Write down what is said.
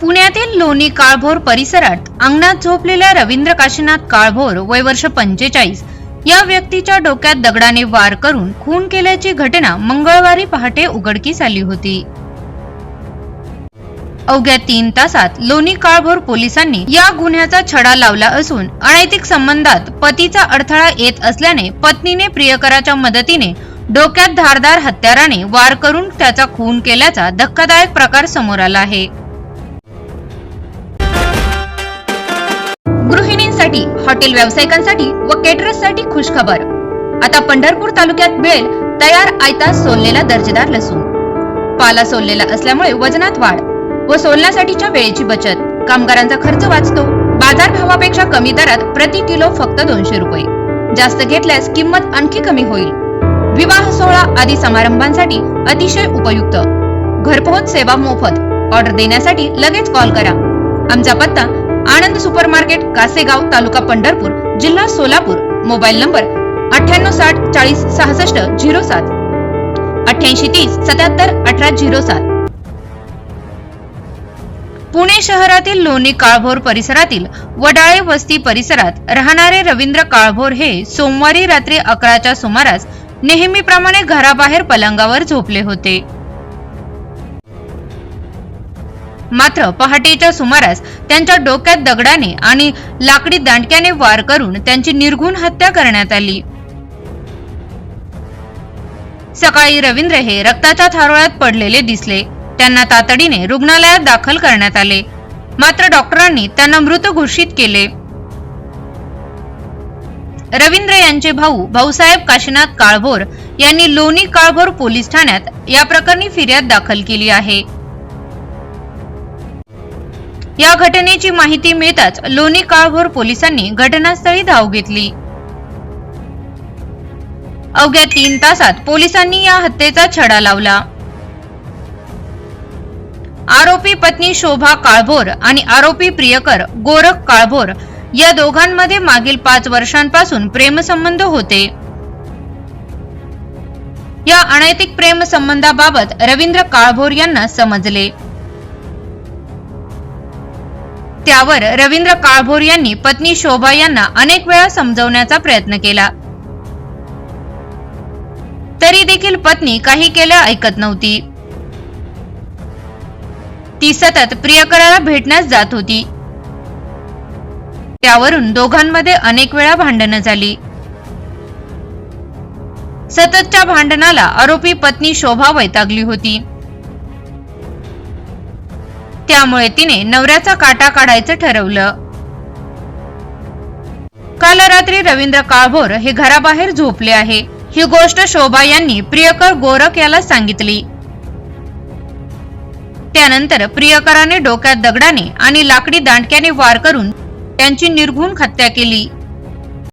पुण्यातील लोणी काळभोर परिसरात अंगणात झोपलेल्या रवींद्र काशीनाथ काळभोर वय वर्ष पंचेचाळीस या व्यक्तीच्या डोक्यात दगडाने वार करून खून केल्याची घटना मंगळवारी पहाटे उघडकीस आली होती. अवघ्या तीन तासात लोणी काळभोर पोलिसांनी या गुन्ह्याचा छडा लावला असून अनैतिक संबंधात पतीचा अडथळा येत असल्याने पत्नीने प्रियकराच्या मदतीने डोक्यात धारदार हत्याराने वार करून त्याचा खून केल्याचा धक्कादायक प्रकार समोर आला आहे. गृहिणींसाठी हॉटेल व्यावसायिकांसाठी व केटरर्ससाठी खुशखबर. आता पंढरपूर तालुक्यात मिळेल तयार आयता सोललेला दर्जेदार लसूण. पाला सोललेला असल्यामुळे वजनात वाढ व सोलण्यासाठीच्या वेळेची बचत. कामगारांचा खर्च वाचतो. बाजार भावापेक्षा कमी दरात प्रति किलो फक्त दोनशे रुपये. जास्त घेतल्यास किंमत आणखी कमी होईल. विवाह सोहळा आदी समारंभांसाठी अतिशय उपयुक्त. घरपोहोच सेवा मोफत. ऑर्डर देण्यासाठी लगेच कॉल करा. आमचा पत्ता आनंद सुपर मार्केट कासेगाव तालुका पंढरपूर जिल्हा सोलापूर. मोबाईल नंबर अठ्ठ्याण्णव साठ चाळीस सहासष्ट झिरो सात. अठ्ठ्याऐंशी तीस सत्याहत्तर अठरा झिरो सात. पुणे शहरातील लोणी काळभोर परिसरातील वडाळे वस्ती परिसरात राहणारे रवींद्र काळभोर हे सोमवारी रात्री अकराच्या सुमारास नेहमीप्रमाणे घराबाहेर पलंगावर झोपले होते. मात्र पहाटेच्या सुमारास त्यांच्या डोक्यात दगडाने आणि लाकडी दांडक्याने वार करून त्यांची निर्घुण हत्या करण्यात आली. सकाळी रवींद्र हे रक्ताच्या थारोळ्यात पडलेले दिसले. त्यांना तातडीने रुग्णालयात दाखल करण्यात आले. मात्र डॉक्टरांनी त्यांना मृत घोषित केले. रवींद्र यांचे भाऊ भाऊसाहेब काशीनाथ काळभोर यांनी लोणी काळभोर पोलीस ठाण्यात या प्रकरणी फिर्याद दाखल केली आहे. या घटनेची माहिती मिळताच लोणी काळभोर पोलिसांनी घटनास्थळी धाव घेतली. अवघ्या तीन तासात पोलिसांनी या हत्येचा छडा लावला. आरोपी पत्नी शोभा काळभोर आणि आरोपी प्रियकर गोरख काळभोर या दोघांमध्ये मागील पाच वर्षांपासून प्रेमसंबंध होते. या अनैतिक प्रेमसंबंधाबाबत रवींद्र काळभोर यांना समजले. त्यावर रवींद्र काळभोर यांनी पत्नी शोभा यांना अनेक वेळा समजवण्याचा प्रयत्न केला. तरी देखील पत्नी काही केलं ऐकत नव्हती. ती सतत प्रियकराला भेटण्यास जात होती. त्यावरून दोघांमध्ये अनेक वेळा भांडणं झाली. सततच्या भांडणाला आरोपी पत्नी शोभा वैतागली होती. त्यामुळे तिने नवऱ्याचा काटा काढायचं ठरवलं. काल रात्री रवींद्र काळभोर हे घराबाहेर झोपले आहे. ही गोष्ट शोभा यांनी प्रियकर गोरख याला सांगितली. त्यानंतर प्रियकराने डोक्यात दगडाने आणि लाकडी दांडक्याने वार करून त्यांची निर्घुण हत्या केली.